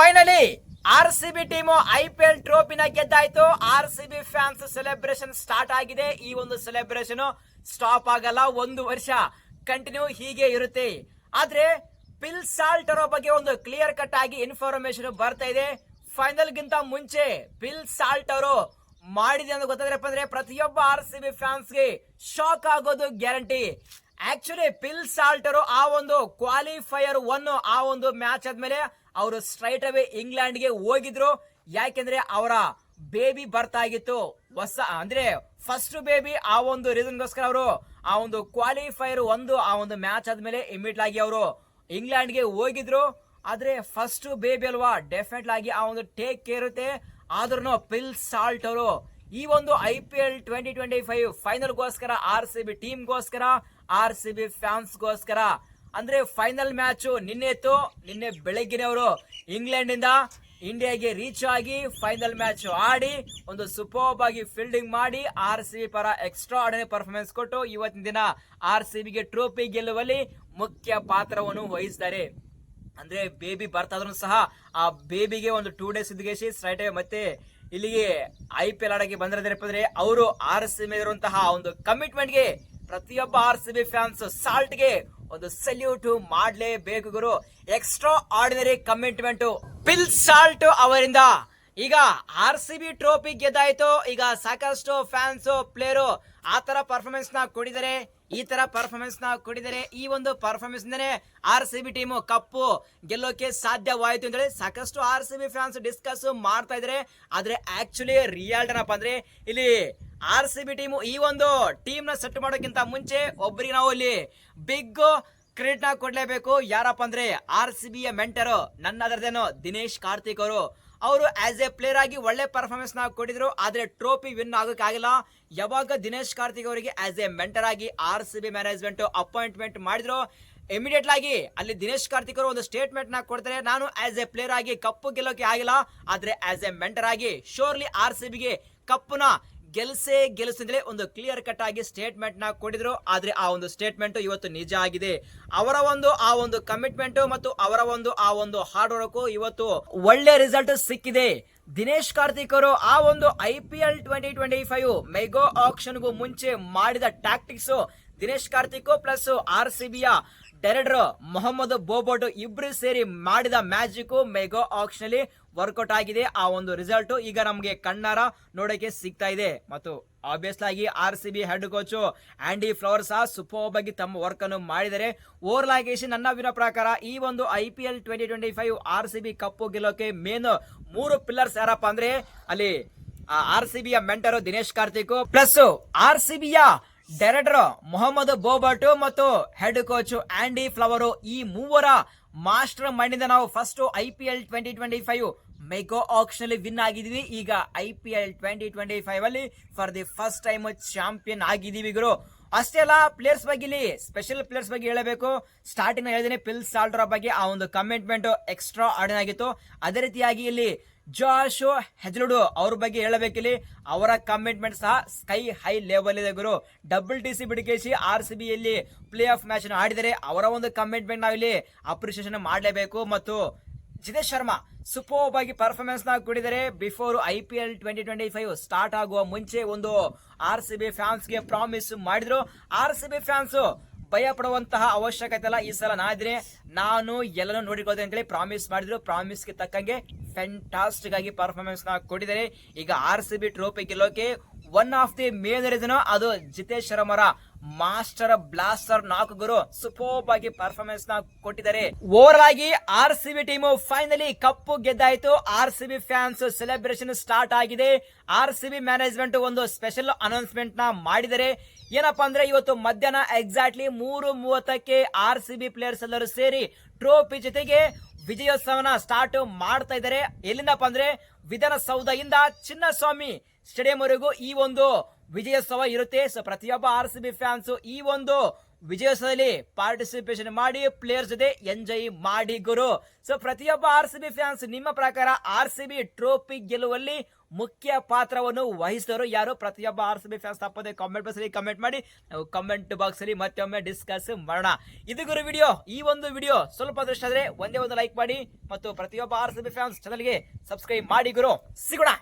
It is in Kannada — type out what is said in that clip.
Finally R C B team I P L ಟ್ರೋಫಿನ ಗೆದ್ದಾಯ್ತು. R C B fans celebration start ಆಗಿದೆ. ಈ ಒಂದು ಸೆಲೆಬ್ರೇಷನ್ ಸ್ಟಾಪ್ ಆಗಲ್ಲ. ಒಂದು ವರ್ಷ ಕಂಟಿನ್ಯೂ ಹೀಗೆ ಇರುತ್ತೆ. ಆದ್ರೆ ಪಿಲ್ ಸಾಲ್ಟರೋ ಬಗ್ಗೆ ಒಂದು ಕ್ಲಿಯರ್ ಕಟ್ ಆಗಿ ಇನ್ಫಾರ್ಮೇಶನ್ ಬರ್ತಾ ಇದೆ. ಫೈನಲ್ ಗಿಂತ ಮುಂಚೆ ಪಿಲ್ ಸಾಲ್ಟ್ ಅವರು ಮಾಡಿದೆ ಅಂತ ಗೊತ್ತಾದ್ರೆ ಅಂದ್ರೆ ಪ್ರತಿಯೊಬ್ಬ ಆರ್ ಸಿ ಬಿ ಫ್ಯಾನ್ಸ್ಗೆ ಶಾಕ್ ಆಗೋದು ಗ್ಯಾರಂಟಿ ಆಕ್ಚುಲಿ ಪಿಲ್ ಸಾಲ್ಟರು ಆ ಒಂದು ಕ್ವಾಲಿಫೈಯರ್ ಒನ್ ಆ ಒಂದು ಮ್ಯಾಚ್ ಆದ್ಮೇಲೆ ಅವರು ಸ್ಟ್ರೈಟ್ ಅವೇ ಇಂಗ್ಲೆಂಡ್ಗೆ ಹೋಗಿದ್ರು. ಯಾಕೆಂದ್ರೆ ಅವರ ಬೇಬಿ ಬರ್ತ್ ಆಗಿತ್ತು. ಹೊಸ, ಅಂದ್ರೆ ಫಸ್ಟ್ ಬೇಬಿ ಆ ಒಂದು ರೀಸನ್ಗೋಸ್ಕರ ಅವರು ಆ ಒಂದು ಕ್ವಾಲಿಫೈರ್ ಒಂದು, ಆ ಒಂದು ಮ್ಯಾಚ್ ಆದ್ಮೇಲೆ ಇಮಿಡಿಯೇಟ್ ಆಗಿ ಅವರು ಇಂಗ್ಲೆಂಡ್ಗೆ ಹೋಗಿದ್ರು. ಆದ್ರೆ ಫಸ್ಟ್ ಬೇಬಿ ಅಲ್ವಾ ಡೆಫಿನೆಟ್ ಆಗಿ ಆ ಒಂದು ಟೇಕ್ ಇರುತ್ತೆ. ಆದ್ರೂ ಪಿಲ್ ಸಾಲ್ಟ್ ಅವರು. ಈ ಒಂದು I P L twenty twenty five ಫೈನಲ್ಗೋಸ್ಕರ R C B ಟೀಮ್ಗೋಸ್ಕರ ಆರ್ ಸಿ ಬಿ ಫ್ಯಾನ್ಸ್ಗೋಸ್ಕರ ಅಂದ್ರೆ ಫೈನಲ್ ಮ್ಯಾಚ್ ನಿನ್ನೆ ಇತ್ತು. ನಿನ್ನೆ ಇಂಗ್ಲೆಂಡ್ ಇಂದ ಇಂಡಿಯಾಗೆ ರೀಚ್ ಆಗಿ ಫೈನಲ್ ಮ್ಯಾಚ್ ಆಡಿ ಒಂದು ಸೂಪರ್ಬ್ ಆಗಿ ಫೀಲ್ಡಿಂಗ್ ಮಾಡಿ ಆರ್ ಸಿ ಬಿ ಪರ ಎಕ್ಸ್ಟ್ರಾ ಆರ್ಡಿನರಿ ಪರ್ಫಾರ್ಮೆನ್ಸ್ ಕೊಟ್ಟು ಇವತ್ತಿನ ದಿನ ಆರ್ ಸಿ ಬಿಗೆ ಟ್ರೋಫಿ ಗೆಲ್ಲುವಲ್ಲಿ ಮುಖ್ಯ ಪಾತ್ರವನ್ನು ವಹಿಸಿದ್ದಾರೆ ಅಂದ್ರೆ ಬೇಬಿ ಬರ್ತಾದ್ರು ಸಹ ಆ ಬೇಬಿಗೆ ಒಂದು ಟೂ ಡೇಸ್ ಇದ್ಗೇಸಿ ಸ್ಟ್ರೈಟ್ ಮತ್ತೆ ಇಲ್ಲಿಗೆ ಐ ಪಿ ಎಲ್ ಆಡಕ್ಕೆ ಅಂದ್ರೆ ಅವರು ಆರ್ ಸಿ ಬಿ ಇರುವಂತಹ ಒಂದು ಕಮಿಟ್ಮೆಂಟ್ಗೆ ಪ್ರತಿಯೊಬ್ಬ ಆರ್ ಸಿ ಬಿ ಫ್ಯಾನ್ಸ್ ಸಾಲ್ಟ್ಗೆ ಒಂದು ಸಲ್ಯೂಟ್ ಮಾಡಲೇಬೇಕು ಗುರು. Extraordinary commitment Phil Salt ಅವರಿಂದ. ಈಗ ಆರ್ ಸಿ ಬಿ ಟ್ರೋಫಿ ಗೆದ್ದಾಯ್ತು. ಈಗ ಸಾಕಷ್ಟು ಫ್ಯಾನ್ಸ್ ಪ್ಲೇಯರು ಆ ತರ ಪರ್ಫಾರ್ಮೆನ್ಸ್ನ ಕೊಡಿದರೆ, ಈ ತರ ಪರ್ಫಾರ್ಮೆನ್ಸ್ನ ಕೊಡಿದರೆ, ಈ ಒಂದು performance ಇಂದನೇ R C B team cup ಗೆಲ್ಲೋಕೆ ಸಾಧ್ಯವಾಯಿತು ಅಂದ್ರೆ ಸಾಕಷ್ಟು R C B fans discuss ಮಾಡ್ತಾ ಇದ್ರೆ ಆದ್ರೆ ಆಕ್ಚುಲಿ ರಿಯಾಲ್ಟ್ ಏನಪ್ಪ ಅಂದ್ರೆ ಇಲ್ಲಿ ಆರ್ ಸಿ ಬಿ ಟೀಮು ಈ ಒಂದು ಟೀಮ್ನ ಸೆಟ್ ಮಾಡೋಕ್ಕಿಂತ ಮುಂಚೆ ಒಬ್ಬರಿಗೆ ನಾವು ಇಲ್ಲಿ ಬಿಗ್ ಕ್ರೆಡಿಟ್ನ ಕೊಡ್ಲೇಬೇಕು. ಯಾರಪ್ಪ ಅಂದ್ರೆ ಆರ್ ಸಿ ಬಿಯ ಮೆಂಟರ್ ನನ್ನ ಅದರದೇನೋ ದಿನೇಶ್ ಕಾರ್ತಿಕ್ ಅವರು. ಅವರು ಆಸ್ ಎ ಪ್ಲೇಯರ್ ಆಗಿ ಒಳ್ಳೆ ಪರ್ಫಾರ್ಮೆನ್ಸ್ ನಾವು ಕೊಟ್ಟಿದ್ರು. ಆದ್ರೆ ಟ್ರೋಫಿ ವಿನ್ ಆಗೋಕ್ಕಾಗಿಲ್ಲ ಯಾವಾಗ ದಿನೇಶ್ ಕಾರ್ತಿಕ್ ಅವರಿಗೆ ಆಸ್ ಎ ಮೆಂಟರ್ ಆಗಿ R C B management appointment ಮಾಡಿದ್ರು ಇಮಿಡಿಯೇಟ್ ಆಗಿ ಅಲ್ಲಿ ದಿನೇಶ್ ಕಾರ್ತಿಕ್ ಅವರು ಒಂದು ಸ್ಟೇಟ್ಮೆಂಟ್ನ ಕೊಡ್ತಾರೆ. ನಾನು ಆಸ್ ಎ ಪ್ಲೇಯರ್ ಆಗಿ ಕಪ್ಪು ಗೆಲ್ಲೋಕೆ ಆಗಿಲ್ಲ. ಆದ್ರೆ ಆಸ್ ಎ ಮೆಂಟರ್ ಆಗಿ ಶೋರ್ಲಿ ಆರ್ ಸಿ ಬಿಗೆ ಕಪ್ಪುನ ಗೆಲ್ಸೇ ಗೆಲ್ಸಿದ್ರೆ ಒಂದು ಕ್ಲಿಯರ್ ಕಟ್ ಆಗಿ ಸ್ಟೇಟ್ಮೆಂಟ್ನ ಕೊಟ್ಟಿದ್ರು ಆದ್ರೆ ಆ ಒಂದು ಸ್ಟೇಟ್ಮೆಂಟ್ ಇವತ್ತು ನಿಜ ಆಗಿದೆ. ಅವರ ಒಂದು, ಆ ಒಂದು ಕಮಿಟ್ಮೆಂಟ್ ಮತ್ತು ಅವರ ಒಂದು, ಆ ಒಂದು ಹಾರ್ಡ್ ವರ್ಕ್ ಇವತ್ತು ಒಳ್ಳೆ ರಿಸಲ್ಟ್ ಸಿಕ್ಕಿದೆ. ದಿನೇಶ್ ಕಾರ್ತಿಕ್ ಅವರು ಆ ಒಂದು I P L twenty twenty five mega ಆಕ್ಷನ್ಗೂ ಮುಂಚೆ ಮಾಡಿದ tactics Dinesh Karthik plus R C director Mohammad Bobat ಇಬ್ರು ಸೇರಿ ಮಾಡಿದ ಮ್ಯಾಜಿಕ್ ಮೆಗಾ ಆಕ್ಷನ್ ಅಲ್ಲಿ ವರ್ಕೌಟ್ ಆಗಿದೆ. ಆ ಒಂದು ರಿಸಲ್ಟ್ ಈಗ ನಮಗೆ ಕಣ್ಣಾರ ನೋಡಕ್ಕೆ ಸಿಗ್ತಾ ಇದೆ. ಮತ್ತು ಆಬ್ವಿಯಸ್ ಆಗಿ R C B head coach Andy Flower ಸಹ ಸೂಪರ್ ಆಗಿ ತಮ್ಮ ವರ್ಕ್ ಅನ್ನು ಮಾಡಿದರೆ ಓವರ್ ಆಗಿ ನನ್ನ ವಿನ ಪ್ರಕಾರ ಈ ಒಂದು I P L twenty twenty five R C B cup ಗೆಲ್ಲೋಕೆ main ಮೂರು ಪಿಲ್ಲರ್ಸ್ ಯಾರಪ್ಪ ಅಂದ್ರೆ ಅಲ್ಲಿ R C ಬಿಯ mentor Dinesh Karthik. Plus R C ಬಿಯ director Mohammad Bobat ಮತ್ತು ಹೆಡ್ ಕೋಚ್ ಆಂಡಿ ಫ್ಲವರು ಈ ಮೂವರ ಮಾಸ್ಟರ್ ಮೈಂಡ್ ಇಂದ ನಾವು first I P L twenty twenty five mega auction ಅಲ್ಲಿ ವಿನ್ ಆಗಿದೀವಿ ಈಗ I P L twenty twenty five ಅಲ್ಲಿ for the first time champion ಆಗಿದೀವಿ ಗುರು. ಅಷ್ಟೇ ಅಲ್ಲ ಪ್ಲೇಯರ್ಸ್ ಬಗ್ಗೆ ಇಲ್ಲಿ ಸ್ಪೆಷಲ್ ಪ್ಲೇಯರ್ಸ್ ಬಗ್ಗೆ ಹೇಳಬೇಕು. ಸ್ಟಾರ್ಟಿಂಗ್ ಹೇಳಿದೀನಿ ಪಿಲ್ ಸಾಲ್ಡ್ರ ಬಗ್ಗೆ ಆ ಒಂದು ಕಮಿಟ್ಮೆಂಟ್ ಎಕ್ಸ್ಟ್ರಾ ಆರ್ಡನ್ ಆಗಿತ್ತು. ಅದೇ ರೀತಿಯಾಗಿ ಇಲ್ಲಿ ಜಾಶ್, ಹೆಜ್ಲುಡು, ಅವ್ರ ಬಗ್ಗೆ ಹೇಳಬೇಕಿಲ್ಲಿ. ಅವರ ಕಮಿಟ್ಮೆಂಟ್ ಸಹ ಸ್ಕೈ ಹೈ ಲೆವೆಲ್ ಇದೆ ಗುರು. ಡಬಲ್ ಟಿ ಸಿ ಬಿಡಿಕೇಸಿ ಆರ್ ಸಿ ಬಿಯಲ್ಲಿ ಪ್ಲೇ ಆಫ್ ಮ್ಯಾಚ್ ಆಡಿದರೆ ಅವರ ಒಂದು ಕಮಿಟ್ಮೆಂಟ್ ನಾವಿಲ್ಲಿ ಅಪ್ರಿಸಿಯೇಷನ್ ಮಾಡಲೇಬೇಕು. ಮತ್ತು ಜಿತೇಶ್ ಶರ್ಮಾ ಸೂಪರ್ ಆಗಿ ಪರ್ಫಾರ್ಮೆನ್ಸ್ನ ಕೊಡಿದರೆ before I P L twenty twenty five start ಆಗುವ ಮುಂಚೆ ಒಂದು ಆರ್ ಸಿ ಬಿ ಫ್ಯಾನ್ಸ್ಗೆ ಪ್ರಾಮಿಸ್ ಮಾಡಿದ್ರು. ಆರ್ ಸಿ ಬಿ ಫ್ಯಾನ್ಸ್ ಭಯ ಪಡುವಂತಹ ಅವಶ್ಯಕತೆ ಇಲ್ಲ. ಈ ಸಲ ನಾದ್ರೆ ನಾನು ಎಲ್ಲನೂ ನೋಡಿಕೊಳ್ತೇನೆ ಅಂತೇಳಿ ಪ್ರಾಮಿಸ್ ಮಾಡಿದ್ರು. ಪ್ರಾಮಿಸ್ಗೆ ತಕ್ಕಂಗೆ ಫ್ಯಾಂಟಾಸ್ಟಿಕ್ ಆಗಿ ಪರ್ಫಾರ್ಮೆನ್ಸ್ನ ಕೊಟ್ಟಿದ್ದಾರೆ. ಈಗ R C B trophy ಗೆಲ್ಲೋಕೆ one of the main reason ಅದು ಜಿತೇಶ್ ಶರ್ಮರ ಮಾಸ್ಟರ್ ಬ್ಲಾಸ್ಟರ್ ನಾಲ್ಕು ಗುರು ಸೂಪರ್ ಆಗಿ ಪರ್ಫಾರ್ಮೆನ್ಸ್ನ ಕೊಟ್ಟಿದ್ದಾರೆ. ಓವರ್ ಆಗಿ R C B team finally cup ಗೆದ್ದಾಯ್ತು. R C B fans celebration start ಆಗಿದೆ. ಆರ್ ಸಿ ಬಿ ಮ್ಯಾನೇಜ್ಮೆಂಟ್ ಒಂದು ಸ್ಪೆಷಲ್ ಅನೌನ್ಸ್ಮೆಂಟ್ನ ಮಾಡಿದರೆ ಏನಪ್ಪಾ ಅಂದ್ರೆ ಇವತ್ತು ಮಧ್ಯಾಹ್ನ ಎಕ್ಸಾಕ್ಟ್ಲಿ ಮೂರು ಮೂವತ್ತಕ್ಕೆ ಆರ್ ಸಿ ಬಿ ಪ್ಲೇಯರ್ಸ್ ಎಲ್ಲರೂ ಸೇರಿ ಟ್ರೋಫಿ ಜೊತೆಗೆ ವಿಜಯೋತ್ಸವನ ಸ್ಟಾರ್ಟ್ ಮಾಡ್ತಾ ಇದ್ದಾರೆ. ಎಲ್ಲಿಂದಪ್ಪ ಅಂದ್ರೆ ವಿಧಾನಸೌಧದಿಂದ ಚಿನ್ನಸ್ವಾಮಿ ಸ್ಟೇಡಿಯಂವರೆಗೂ ಈ ಒಂದು ವಿಜಯೋತ್ಸವ ಇರುತ್ತೆ. ಸೊ ಪ್ರತಿಯೊಬ್ಬ ಆರ್ ಸಿ ಬಿ ಫ್ಯಾನ್ಸ್ ಈ ಒಂದು ವಿಜಯೋತ್ಸವದಲ್ಲಿ ಪಾರ್ಟಿಸಿಪೇಷನ್ ಮಾಡಿ ಪ್ಲೇಯರ್ಸ್ ಜೊತೆ ಎಂಜಾಯ್ ಮಾಡಿ ಗುರು. ಸೊ ಪ್ರತಿಯೊಬ್ಬ ಆರ್ ಸಿ ಬಿ ಫ್ಯಾನ್ಸ್ ನಿಮ್ಮ ಪ್ರಕಾರ ಆರ್ ಸಿ ಬಿ ಟ್ರೋಫಿ ಗೆಲ್ಲುವಲ್ಲಿ ಮುಖ್ಯ ಪಾತ್ರವನ್ನು ವಹಿಸಿದವರು ಯಾರು? ಪ್ರತಿಯೊಬ್ಬ ಆರ್ ಸಿ ಬಿ ಫ್ಯಾನ್ಸ್ ತಪ್ಪದೆ ಕಾಮೆಂಟ್ ಬಾಕ್ಸ್ ಅಲ್ಲಿ ಕಮೆಂಟ್ ಮಾಡಿ, ನಾವು ಕಮೆಂಟ್ ಬಾಕ್ಸ್ ಅಲ್ಲಿ ಮತ್ತೊಮ್ಮೆ ಡಿಸ್ಕಸ್ ಮಾಡೋಣ. ಇದು ಗುರು ವಿಡಿಯೋ ಈ ಒಂದು ವಿಡಿಯೋ ಸ್ವಲ್ಪ ದೃಷ್ಟಿ ಆದರೆ ಒಂದೇ ಒಂದು ಲೈಕ್ ಮಾಡಿ ಮತ್ತು ಪ್ರತಿಯೊಬ್ಬ ಆರ್ ಸಿ ಬಿ ಫ್ಯಾನ್ಸ್ ಚಾನಲ್ಗೆ ಸಬ್ಸ್ಕ್ರೈಬ್ ಮಾಡಿ ಗುರು. ಸಿಗೋಣ.